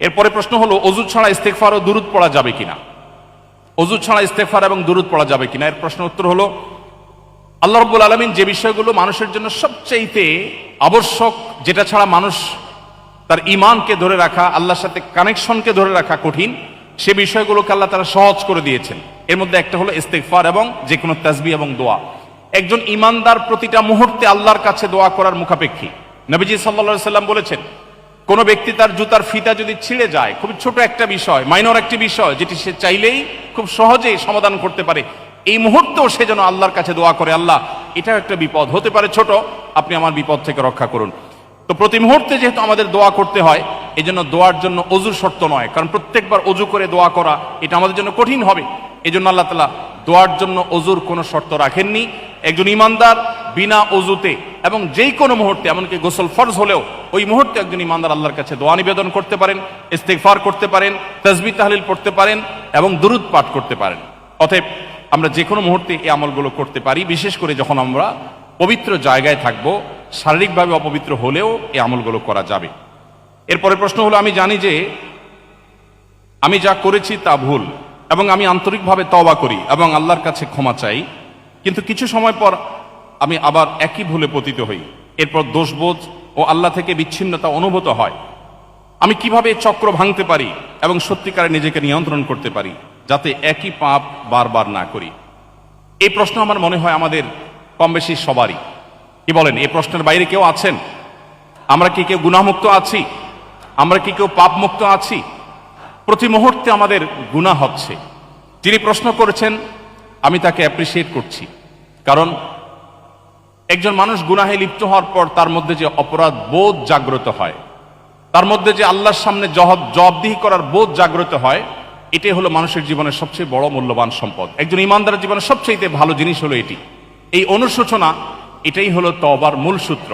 এরপরে প্রশ্ন হলো অজু ছাড়া ইস্তেকফার ও দুরুদ পড়া যাবে কিনা? অজু ছাড়া ইস্তেকফার এবং দুরুদ পড়া যাবে কিনা? এর প্রশ্ন উত্তর হলো, আল্লাহ রব্বুল আলমিন যে বিষয়গুলো মানুষের জন্য সবচাইতে আবশ্যক, যেটা ছাড়া মানুষ তার ইমানকে ধরে রাখা, আল্লাহর সাথে কানেকশনকে ধরে রাখা কঠিন, সে বিষয়গুলোকে আল্লাহ তারা সহজ করে দিয়েছেন। এর মধ্যে একটা হলো ইস্তেকফার এবং যে কোনো তাসবি এবং দোয়া। একজন ইমানদার প্রতিটা মুহূর্তে আল্লাহর কাছে দোয়া করার মুখাপেক্ষী। নবীজি সাল্লা সাল্লাম বলেছেন কোন ব্যক্তি তার জুতার ফিতা যদি ছিঁড়ে যায় খুব ছোট একটা বিষয় মাইনর একটি বিষয়, যেটি সে চাইলেই খুব সহজেই সমাধান করতে পারে। এই মুহূর্তেও সে যেন আল্লাহর কাছে দোয়া করে, আল্লাহ, এটাও একটা বিপদ। হতে পারে ছোট, আপনি আমার বিপদ থেকে রক্ষা করুন। তো প্রতি মুহূর্তে যেহেতু আমাদের দোয়া করতে হয় এই জন্য দোয়ার জন্য অজু শর্ত নয়, কারণ প্রত্যেকবার অজু করে দোয়া করা, এটা আমাদের জন্য কঠিন হবে। এই জন্য আল্লাহ তালা দোয়ার জন্য অজুর কোনো শর্ত রাখেননি। একজন ইমানদার বিনা অজুতে এবং যেই কোনো মুহূর্তে, এমনকি গোসল ফরজ হলেও ওই মুহূর্তে একজন ইমানদার আল্লাহর কাছে দোয়া নিবেদন করতে পারেন ইস্তেকফার করতে পারেন তসবি তাহলিল পড়তে পারেন এবং দুরুদ পাঠ করতে পারেন। অতএব আমরা যে কোনো মুহূর্তে এই আমলগুলো করতে পারি, বিশেষ করে যখন আমরা পবিত্র জায়গায় থাকব, শারীরিকভাবে অপবিত্র হলেও এই আমলগুলো করা যাবে। এরপরে প্রশ্ন হলো, আমি জানি যে আমি যা করেছি তা ভুল এবং আমি আন্তরিকভাবে তওবা করি এবং আল্লাহর কাছে ক্ষমা চাই, কিন্তু কিছু সময় পর আমি আবার একই ভুলে পতিত হই। এরপর দোষবোধ ও আল্লাহ থেকে বিচ্ছিন্নতা অনুভূত হয়। আমি কীভাবে চক্র ভাঙতে পারি এবং সত্যিকারে নিজেকে নিয়ন্ত্রণ করতে পারি, যাতে একই পাপ বারবার না করি? এই প্রশ্ন আমার মনে হয় আমাদের কম বেশি সবারই। কি বলেন, এই প্রশ্নের বাইরে কেউ আছেন? আমরা কি কেউ গুণামুক্ত আছি? আমরা কি কেউ পাপ মুক্ত আছি? প্রতি মুহূর্তে আমাদের গুণা হচ্ছে। যিনি প্রশ্ন করেছেন, আমি তাকে অ্যাপ্রিসিয়েট করছি। কারণ একজন মানুষ গুনাহে লিপ্ত হওয়ার পর তার মধ্যে যে অপরাধ বোধ জাগ্রত হয়, তার মধ্যে যে আল্লাহর সামনে জহব জবাবদিহি করার বোধ জাগ্রত হয়, এটাই হলো মানুষের জীবনের সবচেয়ে বড় মূল্যবান সম্পদ। একজন ইমানদারের জীবনের সবচেয়ে ভালো জিনিস হলো এটি। এই অনুশোচনা, এটাই হলো তবার মূল সূত্র।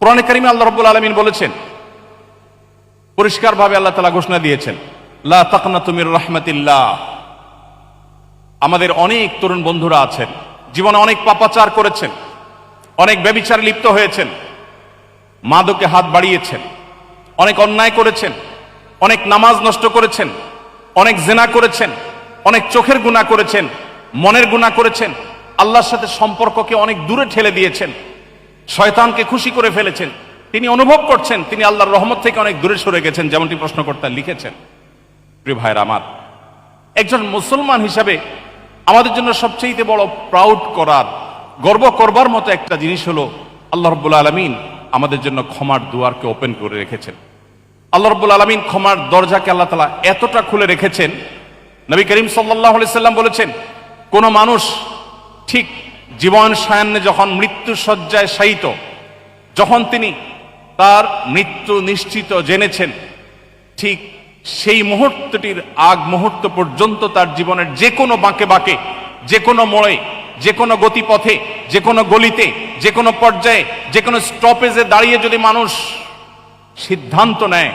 কোরআনে কারিমে আল্লাহ রব্বুল আলমিন বলেছেন, পরিষ্কারভাবে আল্লাহ তালা ঘোষণা দিয়েছেন, লা তাকনা তুমির রহমতিল্লাহ। আমাদের অনেক তরুণ বন্ধুরা আছেন, জীবনে অনেক পাপাচার করেছেন অনেক ব্যবিচার লিপ্ত হয়েছেন, মাদকে হাত বাড়িয়েছেন, অনেক অন্যায় করেছেন, অনেক নামাজ নষ্ট করেছেন, অনেক জেনা করেছেন, অনেক চোখের গুণা করেছেন, মনের গুণা করেছেন, আল্লাহর সাথে সম্পর্ককে অনেক দূরে ঠেলে দিয়েছেন, শয়তানকে খুশি করে ফেলেছেন, তিনি অনুভব করছেন, তিনি আল্লাহর রহমত থেকে অনেক দূরে সরে গেছেন, যেমনটি প্রশ্নকর্তা লিখেছেন। প্রিয় ভাইয়ের আমার, একজন মুসলমান হিসাবে আমাদের জন্য সবচেয়ে বড় প্রাউড করার গর্ব করবার মতো একটা জিনিস হলো, আল্লাহ রব্বুল আলমিন আমাদের জন্য ক্ষমার দুয়ারকে ওপেন করে রেখেছেন। আল্লাহ রব্বুল আলমিন ক্ষমার দরজাকে আল্লাহ তালা এতটা খুলে রেখেছেন। নবী করিম সাল্লাহ সাল্লাম বলেছেন, কোন মানুষ ঠিক জীবন সায়ান্নে যখন মৃত্যু সজ্জায় শায়িত, যখন তিনি তার মৃত্যু নিশ্চিত জেনেছেন, ঠিক সেই মুহূর্তটির আগ মুহূর্ত পর্যন্ত তার জীবনের যে কোনো বাঁকে বাঁকে, যে কোনো মোড়ে যে কোনো গতিপথে, যে কোনো গলিতে, যে কোনো পর্যায়ে, যে কোনো স্টপেজে দাঁড়িয়ে যদি মানুষ সিদ্ধান্ত নেয়,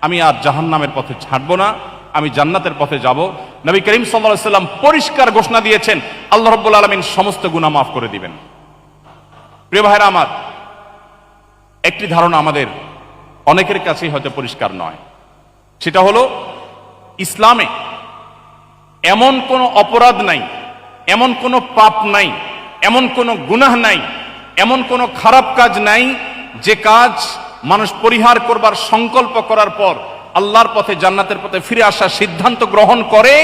আমি আর জাহান্নামের পথে ছাড়বো না, আমি জান্নাতের পথে যাব। নবী করিম সাল্লা সাল্লাম পরিষ্কার ঘোষণা দিয়েছেন, আল্লাহ রব্বুল আলমিন সমস্ত গুণা মাফ করে দিবেন। প্রিয় ভাইরা আমার, একটি ধারণা আমাদের অনেকের কাছেই হয়তো পরিষ্কার নয়। সেটা হলো, ইসলামে এমন কোনো অপরাধ নাই এমন কোনো পাপ নাই, এমন কোনো গুনাহ নাই, এমন কোনো খারাপ কাজ নাই যে কাজ মানুষ পরিহার করবার সংকল্প করার পর আল্লাহর পথে, জান্নাতের পথে ফিরে আসার সিদ্ধান্ত গ্রহণ করে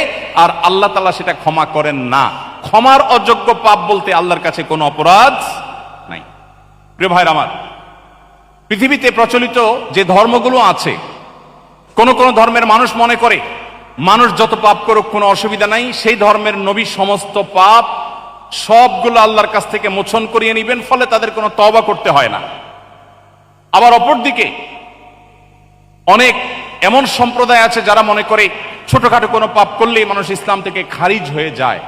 আর আল্লাহ তালা সেটা ক্ষমা করেন না। ক্ষমার অযোগ্য পাপ বলতে আল্লাহর কাছে কোনো অপরাধ নাই। প্রিয় ভাইর আমার, পৃথিবীতে প্রচলিত যে ধর্মগুলো আছে, কোন কোন ধর্মের মানুষ মনে করে মানুষ যত পাপ করুক, কোনো অসুবিধা নাই। সেই ধর্মের নবী সমস্ত পাপ সবগুলো আল্লাহর কাছ থেকে মোচন করিয়ে নিবেন, ফলে তাদের কোনো তবা করতে হয় না। আবার অপরদিকে, অনেক এমন সম্প্রদায় আছে যারা মনে করে ছোটখাটো কোনো পাপ করলেই মানুষ ইসলাম থেকে খারিজ হয়ে যায়।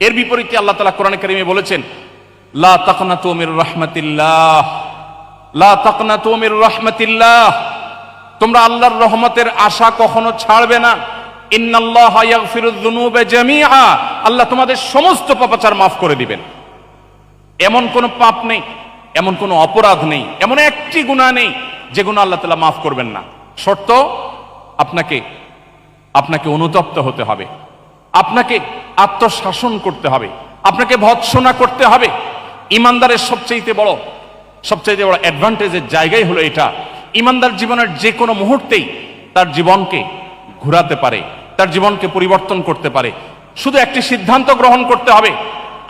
এর বিপরীতে আল্লাহ তালা কোরআন কারিমে বলেছেন, লা তাকনা তুমির রহমতিল্লাহ, লা তাকনা তুমির রহমতিল্লাহ। তোমরা আল্লাহর রহমতের আশা কখনো ছাড়বে না। আল্লাহ তোমাদের সমস্ত পাপাচার মাফ করে দিবেন। এমন কোন পাপ নেই, এমন কোন অপরাধ নেই, এমন একটি গুনাহ নেই, যে গুনাহ আল্লাহ তাআলা মাফ করবেন না। শর্ত, আপনাকে আপনাকে অনুতপ্ত হতে হবে। আপনাকে আত্মশাসন করতে হবে। আপনাকে ভৎসনা করতে হবে। ইমানদারের সবচেয়ে বড় সবচেয়ে বড় অ্যাডভান্টেজের জায়গাই হলো এটা। ইমানদার জীবনের যে কোনো মুহূর্তেই তার জীবনকে ঘুরাতে পারে, তার জীবনকে পরিবর্তন করতে পারে। শুধু একটি সিদ্ধান্ত গ্রহণ করতে হবে,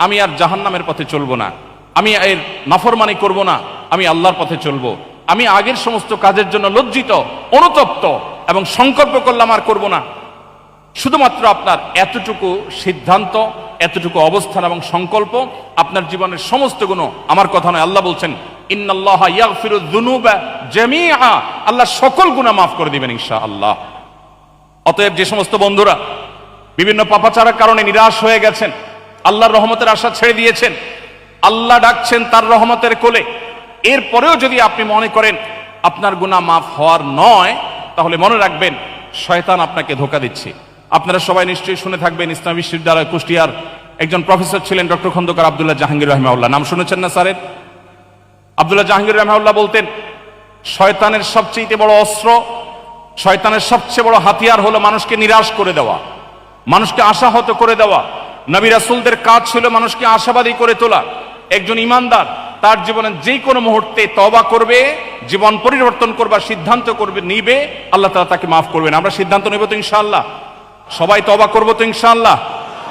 আমি আর জাহান্নামের পথে চলবো না, আমি এর নাফরমানি করব না, আমি আল্লাহর পথে চলবো। আমি আগের সমস্ত কাজের জন্য লজ্জিত, অনুতপ্ত এবং সংকল্প করলাম আর করব না। শুধুমাত্র আপনার এতটুকু সিদ্ধান্ত, এতটুকু অবস্থান এবং সংকল্প, আপনার জীবনের সমস্ত গুণ আমার কথা নয়, আল্লাহ বলছেন ইন্নাল্লাহ ইয়াগফিরু যুনুবা জামিআ। আল্লাহ সকল গুনাহ মাফ করে দিবেন ইনশাআল্লাহ। অতএব যে সমস্ত বন্ধুরা, বিভিন্ন পাপাচারের কারণে নিরাশ হয়ে গেছেন, আল্লাহর রহমতের আশা ছেড়ে দিয়েছেন, আল্লাহ ডাকছেন তার রহমতের কোলে। এরপরেও যদি আপনি মনে করেন আপনার গুনাহ মাফ হওয়ার নয়, তাহলে মনে রাখবেন, শয়তান আপনাকে ধোকা দিচ্ছে। আপনারা সবাই নিশ্চয়ই শুনে থাকবেন, ইসলাম বিশ্ববিদ্যালয় কুষ্টিয়ার একজন প্রফেসর ছিলেন ডক্টর খন্দকার আব্দুল্লাহ জাহাঙ্গীর রহমাউল্লাহ। নাম শুনেছেন না স্যারের? আব্দুল্লাহ জাহাঙ্গীর রহমাউল্লাহ বলতেন, শয়তানের সবচেয়ে বড় অস্ত্র, শয়তানের সবচেয়ে বড় হাতিয়ার হলো মানুষকে নিরাশ করে দেওয়া, মানুষকে আশাহত করে দেওয়া। নবী রাসূলদের কাজ ছিল মানুষকে আশাবাদী করে তোলা। একজন ইমানদার তার জীবনের যে কোনো মুহূর্তে তবা করবে, জীবন পরিবর্তন করবার সিদ্ধান্ত করবে, নিবে, আল্লাহ তাআলা তাকে মাফ করবেন। আমরা সিদ্ধান্ত নেব তো ইনশাআল্লাহ। সবাই তবা করব তো ইনশাআল্লাহ।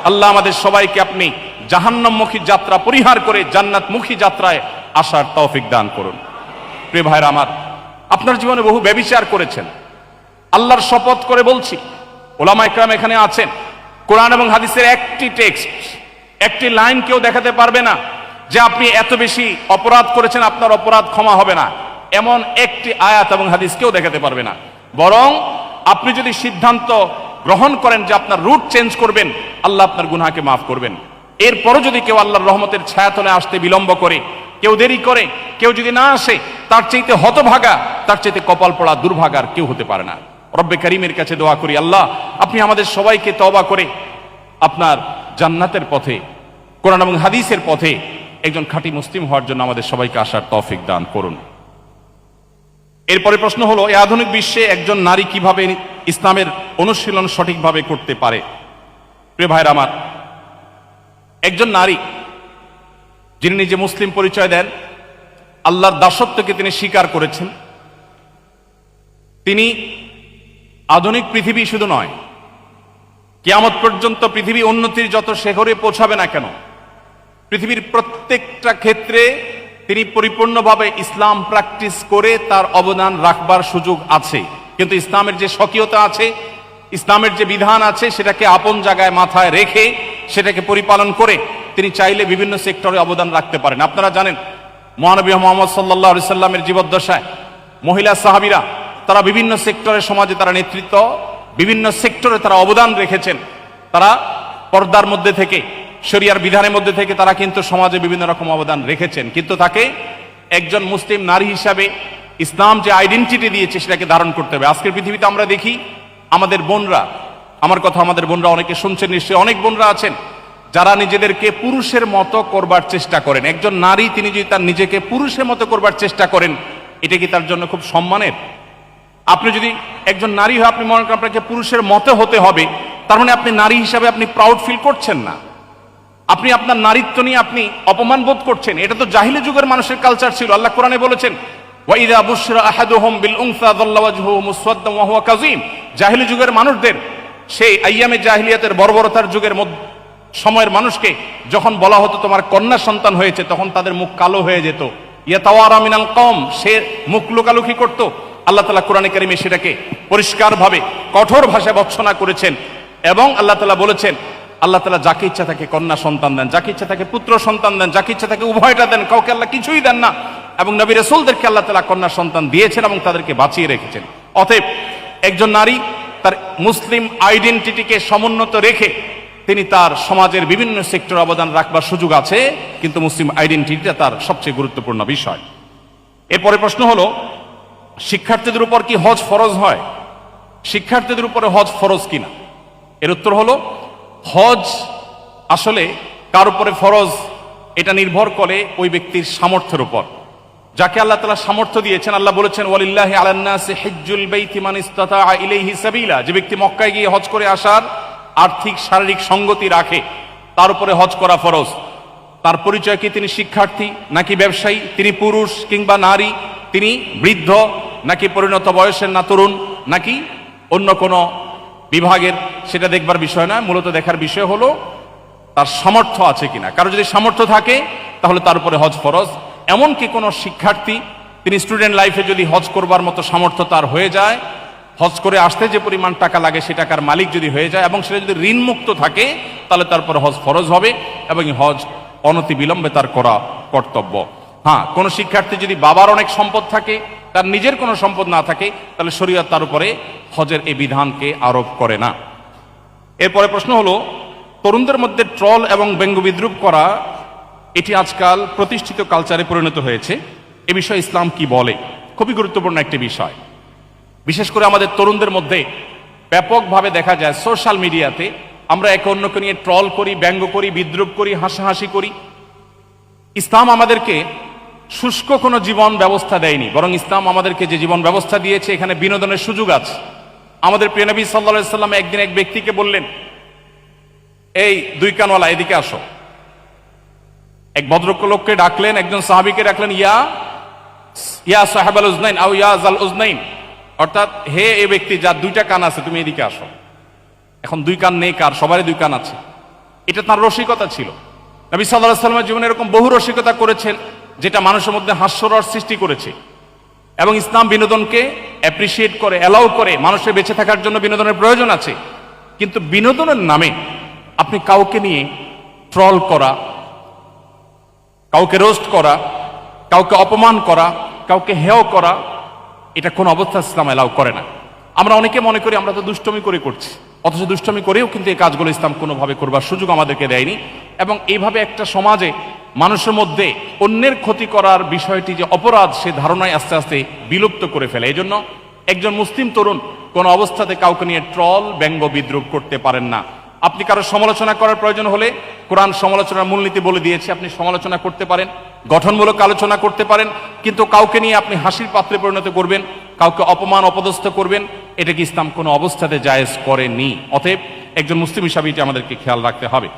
আল্লাহ আমাদের সবাইকে আপনি জাহান্নামমুখী যাত্রা, পরিহার করে জান্নাতমুখী যাত্রায় আসার তৌফিক দান করুন। প্রিয় ভাইরা আমার, আপনার জীবনে বহু ব্যবিচার করেছেন। আল্লাহর শপথ করে বলছি, ওলামা ইকরাম এখানে আছেন। কোরআন এবং হাদিসের একটি টেক্সট, একটি লাইন কেউ দেখাতে পারবে না যে আপনি এত বেশি অপরাধ করেছেন, আপনার অপরাধ ক্ষমা হবে না। এমন একটি আয়াত এবং হাদিস কেউ দেখাতে পারবে না। বরং আপনি যদি সিদ্ধান্ত গ্রহণ করেন যে আপনার রুট চেঞ্জ করবেন, আল্লাহ আপনার গুনাহকে মাফ করবেন। এরপরও যদি কেউ আল্লাহর রহমতের ছায়াতলে আসতে বিলম্ব করে কেউ দেরি করে, কেউ যদি না আসে, তার চাইতে হতভাগা, তার চাইতে কপাল পড়া দুর্ভাগার কেউ হতে পারে না। রব্বে করিমের কাছে দোয়া করি, আল্লাহ, আপনি আমাদের সবাইকে তবা করে আপনার জান্নাতের পথে, কোরআন এবং হাদিসের পথে একজন খাঁটি মুসলিম হওয়ার জন্য আমাদের সবাইকে আসার তৌফিক দান করুন। এরপরে প্রশ্ন হলো এই আধুনিক বিশ্বে একজন নারী কীভাবে ইসলামের অনুশীলন সঠিকভাবে করতে পারে? প্রিয় ভাইরা আমার, একজন নারী যিনি নিজে মুসলিম পরিচয় দেন, আল্লাহর দাসত্বকে তিনি স্বীকার করেছেন। তিনি আধুনিক পৃথিবী শুধু নয়, কেয়ামত পর্যন্ত পৃথিবী উন্নতির যত শেখরে পৌঁছাবে না কেন, পৃথিবীর প্রত্যেকটা ক্ষেত্রে তিনি পরিপূর্ণভাবে ইসলাম প্র্যাকটিস করে তার অবদান রাখবার সুযোগ আছে। কিন্তু ইসলামের যে স্বকীয়তা আছে, ইসলামের যে বিধান আছে, সেটাকে আপন জায়গায় মাথায় রেখে সেটাকে পরিপালন করে তিনি চাইলে বিভিন্ন সেক্টরে অবদান রাখতে পারেন। আপনারা জানেন, মহানবী মোহাম্মদ সাল্লাহ সাল্লামের জীবদ্দশায় মহিলা সাহাবিরা, তারা বিভিন্ন সেক্টরে সমাজে তারা নেতৃত্ব, বিভিন্ন সেক্টরে তারা অবদান রেখেছেন। তারা পর্দার মধ্যে থেকে, শরিয়ার বিধানের মধ্যে থেকে তারা কিন্তু সমাজে বিভিন্ন রকম অবদান রেখেছেন। কিন্তু তাকে একজন মুসলিম নারী হিসাবে ইসলাম যে আইডেন্টিটি দিয়েছে সেটাকে ধারণ করতে হবে। আজকের পৃথিবীতে আমরা দেখি, আমাদের বোনরা, আমার কথা আমাদের বোনরা অনেকে শুনছেন, নিশ্চয়ই অনেক বোনরা আছেন যারা নিজেদেরকে পুরুষের মতো করবার চেষ্টা করেন। একজন নারী, তিনি যদি তার নিজেকে পুরুষের মতো করবার চেষ্টা করেন, এটা কি তার জন্য খুব সম্মানের? আপনি যদি একজন নারী হয়ে আপনি মনে করেন আপনাকে পুরুষের মতো হতে হবে, তার মানে আপনি নারী হিসাবে আপনি প্রাউড ফিল করছেন না। আপনি আপনার নারীত্ব নিয়ে আপনি অপমান বোধ করছেন। এটা তো জাহিলি যুগের মানুষের কালচার ছিল। আল্লাহ কোরআনে বলেছেন ওয়া জাহিলি যুগের মানুষদের, সেই আইয়ামে জাহিলিয়াতের বর্বরতার যুগের মধ্যে সময়ের মানুষকে যখন বলা হতো তোমার কন্যা সন্তান হয়েছে, তখন তাদের মুখ কালো হয়ে যেত। ইয়াতাওয়ারা মিনাল কম সে মুখ লুকালুকি করত। আল্লাহ তালা কোরআনে কারিমে সেটাকে পরিষ্কারভাবে, কঠোর ভাষায় বর্ষনা করেছেন এবং আল্লাহ তালা বলেছেন, আল্লাহ তালা যাকে ইচ্ছা তাকে কন্যা সন্তান দেন, যাকে ইচ্ছা তাকে পুত্র সন্তান দেন, যাকে ইচ্ছা তাকে উভয়টা দেন, কাউকে আল্লাহ কিছুই দেন না। এবং নবী রসুলদেরকে আল্লাহ তালা কন্যা সন্তান দিয়েছেন এবং তাদেরকে বাঁচিয়ে রেখেছেন। অতএব একজন নারী তার মুসলিম আইডেন্টিটিকে সমুন্নত রেখে তিনি তার সমাজের বিভিন্ন সেক্টর অবদান রাখবার সুযোগ আছে, কিন্তু মুসলিম আইডেন্টিটিটা তার সবচেয়ে গুরুত্বপূর্ণ বিষয়। এরপরে প্রশ্ন হলো, শিক্ষার্থীদের উপর কি হজ ফরজ হয়? শিক্ষার্থীদের উপরে হজ ফরজ কিনা? এর উত্তর হলো, হজ আসলে কার উপরে ফরজ, এটা নির্ভর করে ওই ব্যক্তির সামর্থ্যের উপর। যাকে আল্লাহ তালা সামর্থ্য দিয়েছেন, আল্লাহ বলেছেন, ওয়ালিল্লাহি আলান্নাসি হিজ্জুল বাইতি মান ইসতাতা ইলাইহি সাবিলা। যে ব্যক্তি মক্কায় গিয়ে হজ করে আসার আর্থিক শারীরিক সঙ্গতি রাখে, তার উপরে হজ করা ফরজ। তার পরিচয় কি তিনি শিক্ষার্থী, নাকি ব্যবসায়ী? তিনি পুরুষ কিংবা নারী? তিনি বৃদ্ধ, নাকি পরিণত বয়সের না তরুণ? নাকি অন্য কোনো বিভাগের? সেটা দেখবার বিষয় নয়, মূলত দেখার বিষয় হলো, তার সামর্থ্য আছে কিনা। কারও যদি সামর্থ্য থাকে, তাহলে তার উপরে হজ ফরজ। এমনকি কোনো শিক্ষার্থী, তিনি স্টুডেন্ট লাইফে যদি হজ করবার মতো সামর্থ্য তার হয়ে যায় হজ করে আসতে যে পরিমাণ টাকা লাগে সে টাকার মালিক যদি হয়ে যায় এবং সেটা যদি ঋণমুক্ত থাকে, তাহলে তারপর হজ ফরজ হবে এবং হজ অনতি বিলম্বে তার করা কর্তব্য। হ্যাঁ কোনো শিক্ষার্থী যদি বাবার অনেক সম্পদ থাকে, তার নিজের কোনো সম্পদ না থাকে, তাহলে শরীয়ত তার উপরে হজের এই বিধানকে আরোপ করে না। এরপরে প্রশ্ন হলো, তরুণদের মধ্যে ট্রল এবং ব্যঙ্গ বিদ্রুপ করা, এটি আজকাল প্রতিষ্ঠিত কালচারে পরিণত হয়েছে। এ বিষয়ে ইসলাম কি বলে? খুবই গুরুত্বপূর্ণ একটি বিষয়। বিশেষ করে আমাদের তরুণদের মধ্যে ব্যাপকভাবে দেখা যায় সোশ্যাল মিডিয়াতে, আমরা একে অন্যকে নিয়ে ট্রল করি, ব্যঙ্গ করি, বিদ্রুপ করি, হাসাহাসি করি। ইসলাম আমাদেরকে শুষ্ক কোনো জীবন ব্যবস্থা দেয়নি, বরং ইসলাম আমাদেরকে যে জীবন ব্যবস্থা দিয়েছে, এখানে বিনোদনের সুযোগ আছে। আমাদের প্রিয় নবী সাল্লা সাল্লাম একদিন এক ব্যক্তিকে বললেন, এই দুই কানওয়ালা, এদিকে আসো। এক ভদ্রলোককে ডাকলেন, একজন সাহাবিকে ডাকলেন, ইয়া ইয়া সাহেব আল উজনাইন, আও ইয়া জাল উজনাইন। অর্থাৎ হে এ ব্যক্তি যার দুইটা কান আছে, তুমি এদিকে আসো। এখন দুই কান নেই কার? সবারই দুই কান আছে। এটা তার রসিকতা ছিল। নবী সাল্লাহ জীবনে এরকম বহু রসিকতা করেছেন, যেটা মানুষের মধ্যে হাস্যরস সৃষ্টি করেছে। এবং ইসলাম বিনোদনকে অ্যাপ্রিসিয়েট করে অ্যালাউ করে, মানুষের বেঁচে থাকার জন্য বিনোদনের প্রয়োজন আছে। কিন্তু বিনোদনের নামে আপনি কাউকে নিয়ে ট্রল করা, কাউকে রোস্ট করা, কাউকে অপমান করা, কাউকে হেয় করা এটা কোন অবস্থা ইসলাম এলাও করে না। আমরা অনেকে মনে করি আমরা তো দুষ্টমি করে করছি। অথচ দুষ্টমি করেও কিন্তু এই কাজগুলো ইসলাম কোনোভাবে করবার সুযোগ আমাদেরকে দেয়নি এবং এইভাবে একটা সমাজে, মানুষের মধ্যে অন্যের ক্ষতি করার বিষয়টি যে অপরাধ, সে ধারণায় আস্তে আস্তে বিলুপ্ত করে ফেলে। এই জন্য একজন মুসলিম তরুণ কোন অবস্থাতে কাউকে নিয়ে ট্রল, ব্যঙ্গ, বিদ্রুপ করতে পারেন না। আপনি কারও সমালোচনা করার প্রয়োজন হলে কোরআন সমালোচনার মূলনীতি বলে দিয়েছে, আপনি সমালোচনা করতে পারেন, গঠনমূলক আলোচনা করতে পারেন, কিন্তু কাউকে নিয়ে আপনি হাসির পাত্রে পরিণত করবেন, কাউকে অপমান, অপদস্থ করবেন এটা কি ইসলাম কোনো অবস্থাতে জায়েজ করেনি। অতএব একজন মুসলিম হিসাবে এটি আমাদেরকে খেয়াল রাখতে হবে।